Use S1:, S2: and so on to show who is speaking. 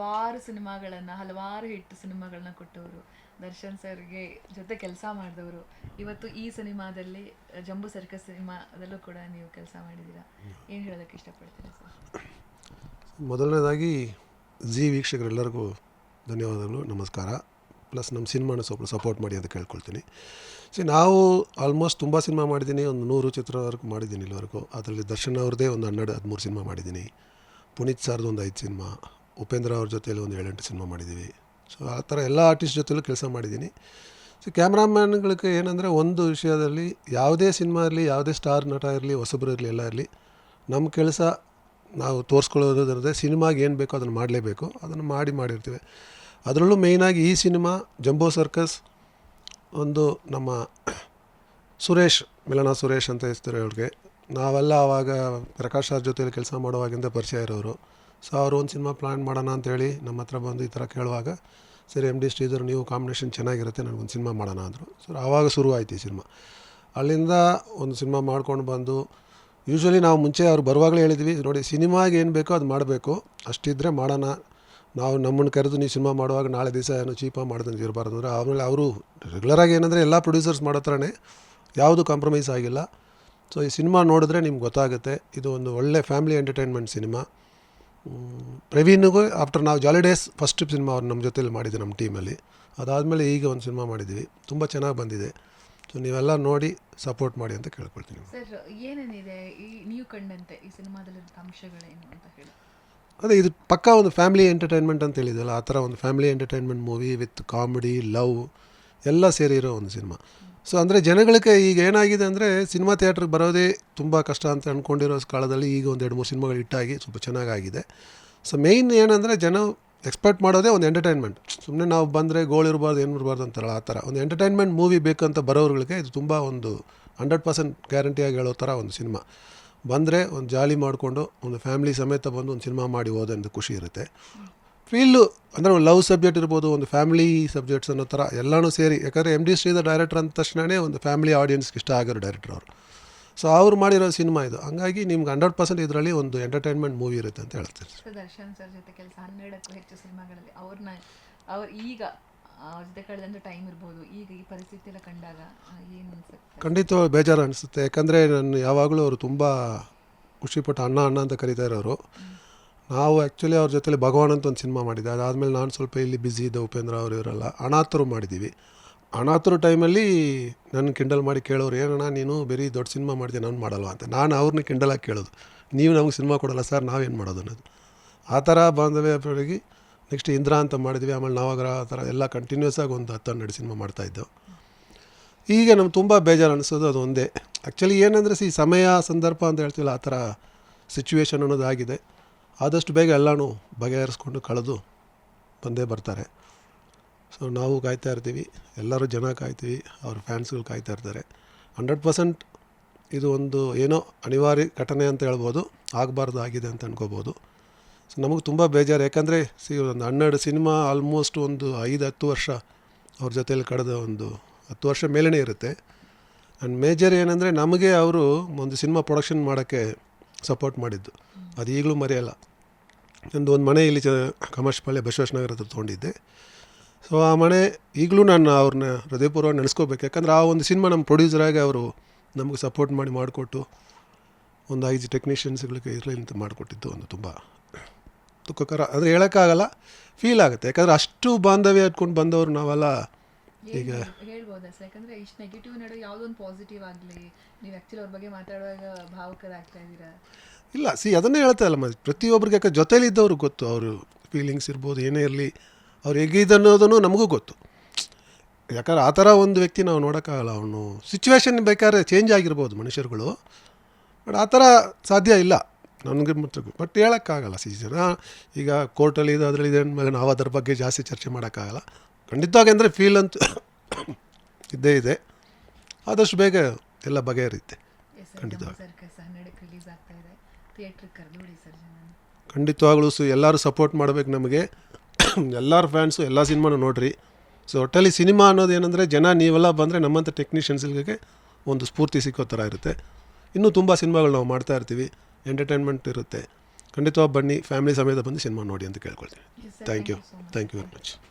S1: ಹಲವಾರು ಸಿನಿಮಾಗಳನ್ನು, ಹಲವಾರು ಹಿಟ್ ಸಿನಿಮಾಗಳನ್ನ ಕೊಟ್ಟವರು. ದರ್ಶನ್ ಸರ್ಗೆ ಜೊತೆ ಕೆಲಸ ಮಾಡಿದವರು. ಇವತ್ತು ಈ ಸಿನಿಮಾದಲ್ಲಿ, ಜಂಬು ಸರ್ಕಸ್ ಸಿನಿಮಾದಲ್ಲೂ ಕೂಡ ನೀವು ಕೆಲಸ ಮಾಡಿದ್ದೀರಾ? ಏನು ಹೇಳೋದಕ್ಕೆ ಇಷ್ಟಪಡ್ತೀರಾ ಸರ್?
S2: ಮೊದಲನೇದಾಗಿ ಜಿ ವೀಕ್ಷಕರೆಲ್ಲರಿಗೂ ಧನ್ಯವಾದಗಳು, ನಮಸ್ಕಾರ. ಪ್ಲಸ್ ನಮ್ಮ ಸಿನಿಮಾನ ಸ್ವಲ್ಪ ಸಪೋರ್ಟ್ ಮಾಡಿ ಅಂತ ಕೇಳ್ಕೊಳ್ತೀನಿ. ಸಿ, ನಾವು ಆಲ್ಮೋಸ್ಟ್ ತುಂಬ ಸಿನಿಮಾ ಮಾಡಿದ್ದೀನಿ, ಒಂದು ನೂರು ಚಿತ್ರವರೆಗೂ ಮಾಡಿದ್ದೀನಿ ಇಲ್ಲಿವರೆಗೂ. ಅದರಲ್ಲಿ ದರ್ಶನ್ ಅವ್ರದ್ದೇ ಒಂದು ಹನ್ನೆರಡು, ಹದಿಮೂರು ಸಿನಿಮಾ ಮಾಡಿದ್ದೀನಿ. ಪುನೀತ್ ಸರ್ದು ಒಂದು ಐದು ಸಿನಿಮಾ. ಉಪೇಂದ್ರ ಅವ್ರ ಜೊತೆಯಲ್ಲಿ ಒಂದು ಏಳೆಂಟು ಸಿನಿಮಾ ಮಾಡಿದ್ದೀವಿ. ಸೊ ಆ ಥರ ಎಲ್ಲ ಆರ್ಟಿಸ್ಟ್ ಜೊತೆಯಲ್ಲೂ ಕೆಲಸ ಮಾಡಿದ್ದೀನಿ. ಸೊ ಕ್ಯಾಮ್ರಾಮ್ಯಾನ್ಗಳಿಗೆ ಏನಂದರೆ ಒಂದು ವಿಷಯದಲ್ಲಿ ಯಾವುದೇ ಸಿನಿಮಾ ಇರಲಿ, ಯಾವುದೇ ಸ್ಟಾರ್ ನಟ ಇರಲಿ, ಹೊಸಬ್ರು ಇರಲಿ, ಎಲ್ಲ ಇರಲಿ, ನಮ್ಮ ಕೆಲಸ ನಾವು ತೋರಿಸ್ಕೊಳ್ಳೋದ್ರದ್ದೇ ಸಿನಿಮಾಗೆ ಏನು ಬೇಕೋ ಅದನ್ನು ಮಾಡಲೇಬೇಕು. ಅದನ್ನು ಮಾಡಿ ಮಾಡಿರ್ತೀವಿ. ಅದರಲ್ಲೂ ಮೇಯ್ನಾಗಿ ಈ ಸಿನಿಮಾ ಜಂಬೋ ಸರ್ಕಸ್, ಒಂದು ನಮ್ಮ ಸುರೇಶ್, ಮಿಲನ ಸುರೇಶ್ ಅಂತ ಹೆಸರು ಅವ್ರಿಗೆ. ನಾವೆಲ್ಲ ಆವಾಗ ಪ್ರಕಾಶ್ ಸರ್ ಜೊತೆಯಲ್ಲಿ ಕೆಲಸ ಮಾಡುವಾಗಿಂದ ಪರಿಚಯ ಇರೋರು. ಸೊ ಅವರು ಒಂದು ಸಿನಿಮಾ ಪ್ಲ್ಯಾನ್ ಮಾಡೋಣ ಅಂತೇಳಿ ನಮ್ಮ ಹತ್ರ ಬಂದು ಈ ಥರ ಕೇಳುವಾಗ, ಸರಿ ಎಂ ಡಿ ಶ್ರೀಧರ್, ನೀವು ಕಾಂಬಿನೇಷನ್ ಚೆನ್ನಾಗಿರುತ್ತೆ ನನಗೊಂದು ಸಿನಿಮಾ ಮಾಡೋಣ ಅಂದರು. ಸೊ ಆವಾಗ ಶುರು ಆಯ್ತು ಈ ಸಿನಿಮಾ ಅಲ್ಲಿಂದ ಒಂದು ಸಿನಿಮಾ ಮಾಡ್ಕೊಂಡು ಬಂದು ಯೂಶ್ವಲಿ ನಾವು ಮುಂಚೆ ಅವ್ರು ಬರುವಾಗಲೇ ಹೇಳಿದ್ವಿ, ನೋಡಿ ಸಿನಿಮಾಗೆ ಏನು ಬೇಕೋ ಅದು ಮಾಡಬೇಕು. ಅಷ್ಟಿದ್ದರೆ ಮಾಡೋಣ. ನಾವು ನಮ್ಮನ್ನು ಕರೆದು ನೀವು ಸಿನಿಮಾ ಮಾಡುವಾಗ ನಾಳೆ ದಿವಸ ಏನೋ ಚೀಪಾಗಿ ಮಾಡ್ದಂಗೆ ಇರಬಾರ್ದು. ಅಂದರೆ ಆಮೇಲೆ ಅವರು ರೆಗ್ಯುಲರಾಗಿ ಏನಂದರೆ ಎಲ್ಲ ಪ್ರೊಡ್ಯೂಸರ್ಸ್ ಮಾಡೋ ಥರನೇ, ಯಾವುದು ಕಾಂಪ್ರಮೈಸ್ ಆಗಿಲ್ಲ. ಸೊ ಈ ಸಿನಿಮಾ ನೋಡಿದ್ರೆ ನಿಮ್ಗೆ ಗೊತ್ತಾಗುತ್ತೆ. ಇದು ಒಂದು ಒಳ್ಳೆ ಫ್ಯಾಮಿಲಿ ಎಂಟರ್ಟೈನ್ಮೆಂಟ್ ಸಿನಿಮಾ. ಪ್ರವೀನ್ಗೂ ಪ್ರವೀಣ್ಗೂ ಆಫ್ಟರ್ ನಾವು ಜಾಲಿ ಡೇಸ್ ಫಸ್ಟ್ ಸಿನಿಮಾ ಅವ್ರು ನಮ್ಮ ಜೊತೆಲಿ ಮಾಡಿದ್ದೆ ನಮ್ಮ ಟೀಮಲ್ಲಿ ಅದಾದಮೇಲೆ ಈಗ ಒಂದು ಸಿನಿಮಾ ಮಾಡಿದ್ದೀವಿ. ತುಂಬ ಚೆನ್ನಾಗಿ ಬಂದಿದೆ. ಸೊ ನೀವೆಲ್ಲ ನೋಡಿ ಸಪೋರ್ಟ್ ಮಾಡಿ ಅಂತ ಕೇಳ್ಕೊಳ್ತೀನಿ
S1: ಏನೇನಿದೆ? ಈ ನೀವು ಕಂಡಂತೆ ಈ ಸಿನಿಮಾದಲ್ಲಿ ಅಂಶಗಳೇನು ಅಂತ ಹೇಳಿ.
S2: ಅದೇ ಇದು ಪಕ್ಕಾ ಒಂದು ಫ್ಯಾಮಿಲಿ ಎಂಟರ್ಟೈನ್ಮೆಂಟ್ ಅಂತ ಹೇಳಿದಲ್ಲ ಆ ಥರ ಒಂದು family entertainment movie with comedy love ಎಲ್ಲ ಸೇರಿರೋ ಒಂದು ಸಿನಿಮಾ. ಸೊ ಅಂದರೆ ಜನಗಳಿಗೆ ಈಗ ಏನಾಗಿದೆ ಅಂದರೆ ಸಿನಿಮಾ ಥಿಯೇಟ್ರಿಗೆ ಬರೋದೇ ತುಂಬ ಕಷ್ಟ ಅಂತ ಅಂದ್ಕೊಂಡಿರೋ ಕಾಲದಲ್ಲಿ ಈಗ ಒಂದು ಎರಡು ಮೂರು ಸಿನಿಮಾಗಳು ಇಟ್ಟಾಗಿ ಸ್ವಲ್ಪ ಚೆನ್ನಾಗಾಗಿದೆ. ಸೊ ಮೇಯ್ನ್ ಏನಂದರೆ ಜನ ಎಕ್ಸ್ಪೆಕ್ಟ್ ಮಾಡೋದೇ ಒಂದು ಎಂಟರ್ಟೈನ್ಮೆಂಟ್ ಸುಮ್ಮನೆ ನಾವು ಬಂದರೆ ಗೋಲ್ ಇರಬಾರ್ದು, ಏನು ಇರಬಾರ್ದು ಅಂತಾರಲ್ಲ, ಆ ಥರ. ಒಂದು ಎಂಟರ್ಟೈನ್ಮೆಂಟ್ ಮೂವಿ ಬೇಕಂತ ಬರೋರುಗಳಿಗೆ ಇದು ತುಂಬ ಒಂದು ಹಂಡ್ರೆಡ್ ಪರ್ಸೆಂಟ್ ಗ್ಯಾರಂಟಿಯಾಗಿ ಹೇಳೋ ಥರ ಒಂದು ಸಿನಿಮಾ. ಬಂದರೆ ಒಂದು ಜಾಲಿ ಮಾಡಿಕೊಂಡು ಒಂದು ಫ್ಯಾಮಿಲಿ ಸಮೇತ ಬಂದು ಒಂದು ಸಿನಿಮಾ ಮಾಡಿ ಹೋದಂತ ಖುಷಿ ಇರುತ್ತೆ. ಫೀಲ್ಡು ಅಂದರೆ ಒಂದು ಲವ್ ಸಬ್ಜೆಕ್ಟ್ ಇರ್ಬೋದು ಒಂದು ಫ್ಯಾಮಿಲಿ ಸಬ್ಜೆಕ್ಟ್ಸ್ ಅನ್ನೋ ಥರ ಎಲ್ಲನೂ ಸೇರಿ. ಯಾಕಂದರೆ ಎಂ ಡಿ ಶ್ರೀಧರ್ ಡೈರೆಕ್ಟರ್ ಅಂದ ತಕ್ಷಣವೇ ಒಂದು ಫ್ಯಾಮಿಲಿ ಆಡಿಯನ್ಸ್ಗೆ ಇಷ್ಟ ಆಗಿರೋ ಡೈರೆಕ್ಟರ್ ಅವರು. ಸೊ ಅವ್ರು ಮಾಡಿರೋ ಸಿನಿಮಾ ಇದು. ಹಂಗಾಗಿ ನಿಮ್ಗೆ ಹಂಡ್ರೆಡ್ ಪರ್ಸೆಂಟ್ ಇದರಲ್ಲಿ ಒಂದು ಎಂಟರ್ಟೈನ್ಮೆಂಟ್ ಮೂವಿ ಇರುತ್ತೆ ಅಂತ ಹೇಳ್ತೀನಿ.
S1: ದರ್ಶನ್ ಸರ್ ಜೊತೆ ಕೆಲಸ ಹನ್ನೆರಡಕ್ಕೂ ಹೆಚ್ಚು ಸಿನಿಮಾಗಳಲ್ಲಿ ಅವ್ರನ್ನ ಅವ್ರು ಈಗ ಜೊತೆ ಕಳೆದಂಥ ಟೈಮ್ ಇರ್ಬೋದು. ಈಗ ಈ ಪರಿಸ್ಥಿತಿ ಎಲ್ಲ ಕಂಡಾಗ ಏನು ಅನ್ಸುತ್ತೆ?
S2: ಖಂಡಿತ ಬೇಜಾರು ಅನಿಸುತ್ತೆ. ಯಾಕಂದರೆ ನಾನು ಯಾವಾಗಲೂ ಅವರು ತುಂಬ ಖುಷಿಪಟ್ಟು ಅಣ್ಣ ಅಣ್ಣ ಅಂತ ಕರೀತಾ ಇರೋರು. ನಾವು ಆ್ಯಕ್ಚುಲಿ ಅವ್ರ ಜೊತೆಲಿ ಭಗವಾನ್ ಅಂತ ಒಂದು ಸಿನಿಮಾ ಮಾಡಿದ್ದೆ. ಅದಾದಮೇಲೆ ನಾನು ಸ್ವಲ್ಪ ಇಲ್ಲಿ ಬ್ಯುಸಿ ಇದ್ದೆ ಉಪೇಂದ್ರ ಅವರು ಇವರೆಲ್ಲ. ಅನಾಥರು ಮಾಡಿದ್ದೀವಿ ಅನಾಥರು ಟೈಮಲ್ಲಿ ನನ್ನ ಕಿಂಡಲ್ ಮಾಡಿ ಕೇಳೋರು ಏನಣ್ಣ ನೀನು ಬರೀ ದೊಡ್ಡ ಸಿನಿಮಾ ಮಾಡಿದೆ ನಾನು ಮಾಡಲ್ವ? ಅಂತ. ನಾನು ಅವ್ರನ್ನ ಕಿಂಡಲಾಗಿ ಕೇಳೋದು. ನೀವು ನಮಗೆ ಸಿನಿಮಾ ಕೊಡಲ್ಲ ಸರ್ ನಾವೇನು ಮಾಡೋದು? ಅನ್ನೋದು. ಆ ಥರ ಬಾಂಧವ್ಯ ನೆಕ್ಸ್ಟ್ ಇಂದ್ರ ಅಂತ ಮಾಡಿದ್ವಿ. ಆಮೇಲೆ ನವಗ್ರಹ ಆ ಥರ ಎಲ್ಲ ಕಂಟಿನ್ಯೂಸ್ ಆಗಿ ಒಂದು ಹತ್ತು, ಹನ್ನೆರಡು ಸಿನಿಮಾ ಮಾಡ್ತಾಯಿದ್ದೆವು ಈಗ ನಮ್ಗೆ ತುಂಬ ಬೇಜಾರು ಅನಿಸೋದು ಅದು ಒಂದೇ. ಆ್ಯಕ್ಚುಲಿ ಏನಂದರೆ, ಸಿ ಸಮಯ, ಸಂದರ್ಭ ಅಂತ ಹೇಳ್ತಿಲ್ಲ ಆ ಥರ ಸಿಚುವೇಶನ್ ಅನ್ನೋದು ಆಗಿದೆ ಆದಷ್ಟು ಬೇಗ ಎಲ್ಲನೂ ಬಗೆಹರಿಸ್ಕೊಂಡು ಕಳೆದು ಬಂದೇ ಬರ್ತಾರೆ. ಸೊ ನಾವು ಕಾಯ್ತಾ ಇರ್ತೀವಿ, ಎಲ್ಲರೂ ಜನ ಕಾಯ್ತೀವಿ, ಅವ್ರ ಫ್ಯಾನ್ಸ್ಗಳು ಕಾಯ್ತಾ ಇರ್ತಾರೆ. ಹಂಡ್ರೆಡ್ ಪರ್ಸೆಂಟ್ ಇದು ಒಂದು ಏನೋ ಅನಿವಾರ್ಯ ಘಟನೆ ಅಂತ ಹೇಳ್ಬೋದು, ಆಗಬಾರ್ದು ಆಗಿದೆ ಅಂತ ಅನ್ಕೋಬೋದು. ಸೊ ನಮಗೆ ತುಂಬ ಬೇಜಾರು, ಯಾಕಂದರೆ ಸಿ ಒಂದು ಹನ್ನೆರಡು ಸಿನಿಮಾ ಆಲ್ಮೋಸ್ಟ್ ಒಂದು ಐದು, ಹತ್ತು ವರ್ಷ ಅವ್ರ ಜೊತೆಯಲ್ಲಿ ಕಳೆದ ಒಂದು ಹತ್ತು ವರ್ಷ ಮೇಲೇ ಇರುತ್ತೆ. ಆ್ಯಂಡ್ ಮೇಜರ್ ಏನಂದರೆ, ನಮಗೆ ಅವರು ಒಂದು ಸಿನಿಮಾ ಪ್ರೊಡಕ್ಷನ್ ಮಾಡೋಕ್ಕೆ ಸಪೋರ್ಟ್ ಮಾಡಿದ್ದು. ಅದು ಈಗಲೂ ಮರೆಯಲ್ಲ. ನಂದು ಒಂದು ಮನೆ ಇಲ್ಲಿ ಚ ಕಮರ್ಷಿಪಾಳ್ಯ ಬಸವೇಶ್ ನಗರ ಹತ್ರ ತೊಗೊಂಡಿದ್ದೆ. ಸೊ ಆ ಮನೆ ಈಗಲೂ ನಾನು ಅವ್ರನ್ನ ಹೃದಯಪೂರ್ವ ನೆನೆಸ್ಕೋಬೇಕು. ಯಾಕಂದ್ರೆ ಆ ಒಂದು ಸಿನಿಮಾ ನಮ್ಮ ಪ್ರೊಡ್ಯೂಸರಾಗಿ ಅವರು ನಮಗೆ ಸಪೋರ್ಟ್ ಮಾಡಿ ಮಾಡಿಕೊಟ್ಟು ಒಂದು ಐದು ಟೆಕ್ನಿಷಿಯನ್ಸ್ಗಳಿಗೆ ಇರಲಿ ಅಂತ ಮಾಡಿಕೊಟ್ಟಿದ್ದು ಒಂದು ತುಂಬ ದುಃಖಕರ. ಅಂದರೆ ಹೇಳೋಕ್ಕಾಗಲ್ಲ ಫೀಲ್ ಆಗುತ್ತೆ. ಯಾಕಂದರೆ ಅಷ್ಟು ಬಾಂಧವ್ಯ ಇಟ್ಕೊಂಡು ಬಂದವರು ನಾವೆಲ್ಲ ಈಗ
S1: ಹೇಳ್ಬೋದಾ ಸರ್? ಯಾಕಂದ್ರೆ ಇಷ್ಟು ನೆಗೆಟಿವ್ ನಡುವೆ ಯಾವುದೋ ಒಂದು ಪಾಸಿಟಿವ್ ಆಗಲಿ ನೀವು ಆ್ಯಕ್ಚುಲಿ ಅವ್ರ ಬಗ್ಗೆ ಮಾತಾಡುವಾಗ ಭಾವುಕರಾಗ್ತಾ ಇದ್ದೀರಾ?
S2: ಇಲ್ಲ ಸಿ ಅದನ್ನೇ ಹೇಳ್ತಾ ಇಲ್ಲ ಮತ್ತೆ ಪ್ರತಿಯೊಬ್ಬರಿಗೆ ಯಾಕೆ ಜೊತೇಲಿ ಇದ್ದವ್ರು ಗೊತ್ತು ಅವರು ಫೀಲಿಂಗ್ಸ್ ಇರ್ಬೋದು ಏನೇ ಇರಲಿ ಅವ್ರು ಹೇಗಿದೆ ಅನ್ನೋದನ್ನು ನಮಗೂ ಗೊತ್ತು. ಯಾಕಂದ್ರೆ ಆ ಥರ ಒಂದು ವ್ಯಕ್ತಿ ನಾವು ನೋಡೋಕ್ಕಾಗಲ್ಲ ಅವನು ಸಿಚುವೇಶನ್ ಬೇಕಾದ್ರೆ ಚೇಂಜ್ ಆಗಿರ್ಬೋದು ಮನುಷ್ಯರುಗಳು ಬಟ್ ಆ ಥರ ಸಾಧ್ಯ ಇಲ್ಲ ನನಗೆ ಮತ್ತು ಬಟ್ ಹೇಳೋಕ್ಕಾಗಲ್ಲ ಸಿ ಜನ ಈಗ ಕೋರ್ಟಲ್ಲಿ ಇದು ಅದರಲ್ಲಿ ಇದೆ ಅಂದಮೇಲೆ ನಾವು ಅದ್ರ ಬಗ್ಗೆ ಜಾಸ್ತಿ ಚರ್ಚೆ ಮಾಡೋಕ್ಕಾಗಲ್ಲ. ಖಂಡಿತವಾಗಿ ಅಂದರೆ ಫೀಲ್ ಅಂತೂ ಇದ್ದೇ ಇದೆ. ಆದಷ್ಟು ಬೇಗ ಎಲ್ಲ ಬಗೆಹರಿಯುತ್ತೆ. ಖಂಡಿತವಾಗಿ. ಖಂಡಿತವಾಗ್ಲೂ ಸೊ ಎಲ್ಲರೂ ಸಪೋರ್ಟ್ ಮಾಡಬೇಕು ನಮಗೆ. ಎಲ್ಲರ ಫ್ಯಾನ್ಸು ಎಲ್ಲ ಸಿನಿಮಾನು ನೋಡ್ರಿ. ಸೊ ಒಟ್ಟಲ್ಲಿ ಸಿನಿಮಾ ಅನ್ನೋದು ಏನಂದರೆ ಜನ ನೀವೆಲ್ಲ ಬಂದರೆ ನಮ್ಮಂಥ ಟೆಕ್ನಿಷಿಯನ್ಸ್ಗಳಿಗೆ ಒಂದು ಸ್ಫೂರ್ತಿ ಸಿಕ್ಕೋ ಥರ ಇರುತ್ತೆ. ಇನ್ನೂ ತುಂಬ ಸಿನಿಮಾಗಳು ನಾವು ಮಾಡ್ತಾ ಇರ್ತೀವಿ. ಎಂಟರ್ಟೈನ್ಮೆಂಟ್ ಇರುತ್ತೆ. ಖಂಡಿತವಾಗಿ ಬನ್ನಿ ಫ್ಯಾಮಿಲಿ ಸಮೇತ ಬಂದು ಸಿನಿಮಾ ನೋಡಿ ಅಂತ ಕೇಳ್ಕೊಳ್ತೀನಿ. Thank you. Thank you very much